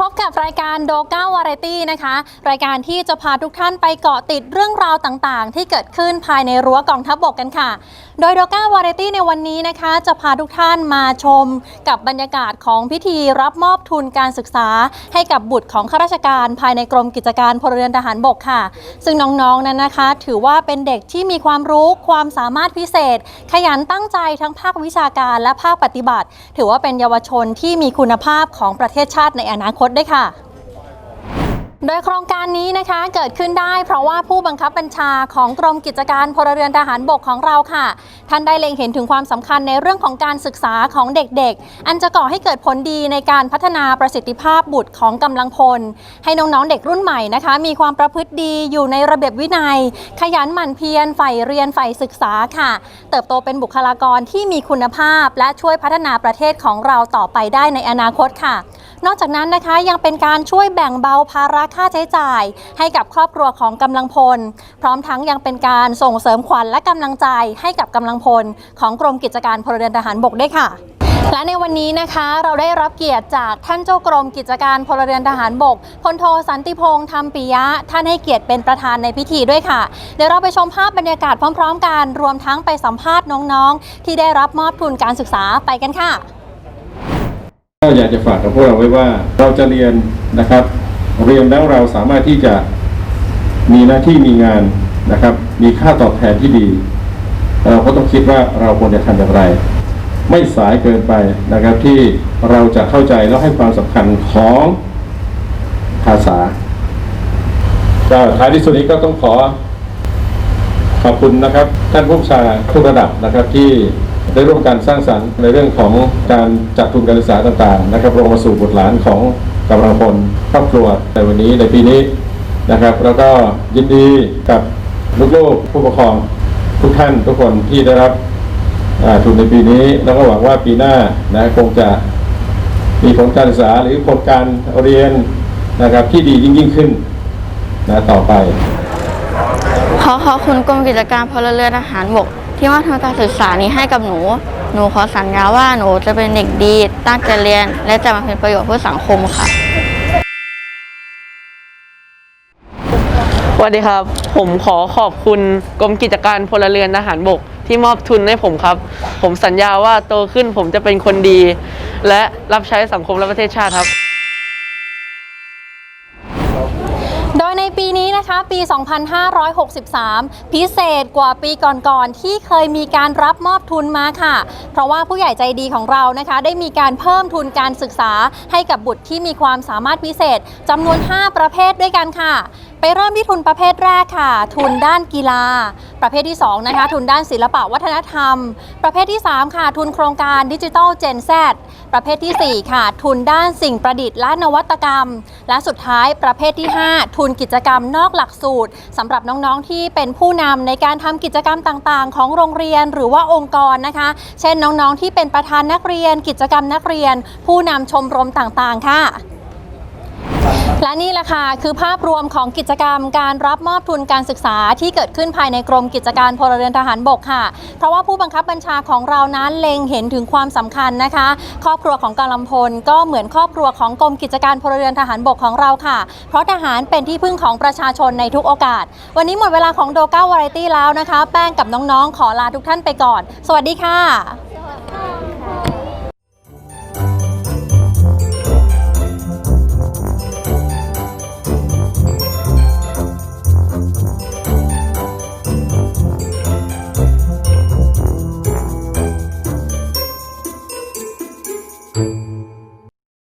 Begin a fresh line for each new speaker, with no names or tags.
โดก้าวาไรตี้นะคะ รายการที่จะพาทุกท่านไปเกาะติดเรื่องราวต่างๆ ที่เกิดขึ้นภายในรั้วกองทัพบกกันค่ะ โดยโดก้าวาไรตี้ในวันนี้นะคะ จะพาทุกท่านมาชมกับบรรยากาศของพิธีรับมอบทุนการศึกษา ให้กับบุตรของข้าราชการภายในกรมกิจการพลเรือนทหารบกค่ะ ซึ่งน้องๆนั้นนะคะ ถือว่าเป็นเด็กที่มีความรู้ความสามารถพิเศษ ขยันตั้งใจทั้งภาควิชาการและภาคปฏิบัติ ถือว่าเป็นเยาวชนที่มีคุณภาพของประเทศชาติในอนาคตด้วยค่ะโดยโครงการนี้นะคะเกิดขึ้นได้เพราะว่าผู้บังคับบัญชาของกรมกิจการพลเรือนทหารบกของเราค่ะ ท่านได้เล็งเห็นถึงความสำคัญในเรื่องของการศึกษาของเด็กๆ อันจะก่อให้เกิดผลดีในการพัฒนาประสิทธิภาพบุตรของกำลังพล ให้น้องๆเด็กรุ่นใหม่นะคะ มีความประพฤติดีอยู่ในระเบียบวินัย ขยันหมั่นเพียรใฝ่เรียนใฝ่ศึกษาค่ะ เติบโตเป็นบุคลากรที่มีคุณภาพ และช่วยพัฒนาประเทศของเราต่อไปได้ในอนาคตค่ะ นอกจากนั้นนะคะยังเป็นการช่วยแบ่งเบาภาระค่าใช้จ่าย ให้กับครอบครัวของกำลังพล พร้อมทั้งยังเป็นการส่งเสริมขวัญและกำลังใจให้กับกำลังพล ของกรมกิจการพลเรือนทหารบกด้วยค่ะและในวันนี้นะคะเราได้รับเกียรติจากท่านเจ้ากรมกิจการพลเรือนทหารบกพลโทสันติพงษ์ธรรมปิยะ ท่านให้เกียรติเป็นประธานในพิธีด้วยค่ะ เดี๋ยวเราไปชมภาพบรรยากาศพร้อม ๆ กันรวมทั้งไปสัมภาษณ์น้องๆ ที่ได้รับมอบทุนการศึกษาไปกันค่ะ
อยากจะฝากกับพวกเราไว้ว่าเราจะเรียนนะครับ เรียนแล้วเราสามารถที่จะมีหน้าที่มีงานนะครับ มีค่าตอบแทนที่ดี เราก็ต้องคิดว่าเราควรจะทำอย่างไร ไม่สายเกินไปนะครับที่เราจะเข้าใจแล้วให้ความสำคัญของภาษาก็ท้ายที่สุดนี้ก็ต้องขอขอบคุณนะครับ ท่านผู้ชาทุกระดับนะครับที่ ได้ร่วมกันสร้างสรรค์ในเรื่องของการจัดทุนการศึกษาต่างๆนะครับลงมาสู่บุตรหลานของกำลังพลครอบครัวในวันนี้ในปีนี้นะครับ แล้วก็ยินดีกับลูกๆผู้ปกครองทุกท่านทุกคนที่ได้รับทุนในปีนี้ แล้วก็หวังว่าปีหน้านะคงจะมีผลการศึกษาหรือผลการเรียนนะครับที่ดียิ่งยิ่งขึ้นนะต่อไป
ขอขอบคุณกรมกิจการพลเรือนทหารบก ที่มอบทุนการศึกษานี้ให้กับหนู หนูขอสัญญาว่าหนูจะเป็นเด็กดี ตั้งใจเรียน และจะมาเป็นประโยชน์เพื่อสังคมค่ะ
สวัสดีครับ ผมขอขอบคุณกรมกิจการพลเรือนทหารบก ที่มอบทุนให้ผมครับ ผมสัญญาว่าโตขึ้นผมจะเป็นคนดี และรับใช้สังคมและประเทศชาติครับ
นปีนี้นะคะปี 2563 พิเศษกว่าปีก่อนๆที่เคยมีการรับมอบทุนมาค่ะ เพราะว่าผู้ใหญ่ใจดีของเรานะคะ ได้มีการเพิ่มทุนการศึกษาให้กับบุตรที่มีความสามารถพิเศษจำนวน 5 ประเภทด้วยกันค่ะ ไปเริ่มที่ทุนประเภทแรกค่ะ ทุนด้านกีฬา ประเภทที่2นะคะทุนด้านศิลปะวัฒนธรรม ประเภทที่ 3 ค่ะ ทุนโครงการดิจิทัลเจน Z ประเภททีสี่ 4 ค่ะ ทุนด้านสิ่งประดิษฐ์และนวัตกรรม และสุดท้ายประเภทที่ 5 ทุนกิจกรรมนอกหลักสูตรสำหรับน้องๆที่เป็นผู้นำในการทำกิจกรรมต่างๆ ของโรงเรียนหรือว่าองค์กรนะคะ เช่นน้องๆที่เป็นประธานนักเรียน กิจกรรมนักเรียน ผู้นำชมรมต่างๆ ค่ะ และนี่แหละค่ะคือภาพรวมของกิจกรรมการรับมอบทุนการศึกษาที่เกิดขึ้นภายในกรมกิจการพลเรือนทหารบกค่ะ เพราะว่าผู้บังคับบัญชาของเรานั้นเล็งเห็นถึงความสำคัญนะคะ ครอบครัวของกำลังพลก็เหมือนครอบครัวของกรมกิจการพลเรือนทหารบกของเราค่ะ เพราะทหารเป็นที่พึ่งของประชาชนในทุกโอกาส วันนี้หมดเวลาของโดก้าวาไรตี้แล้วนะคะ แป้งกับน้องๆ ขอลาทุกท่านไปก่อน สวัสดีค่ะ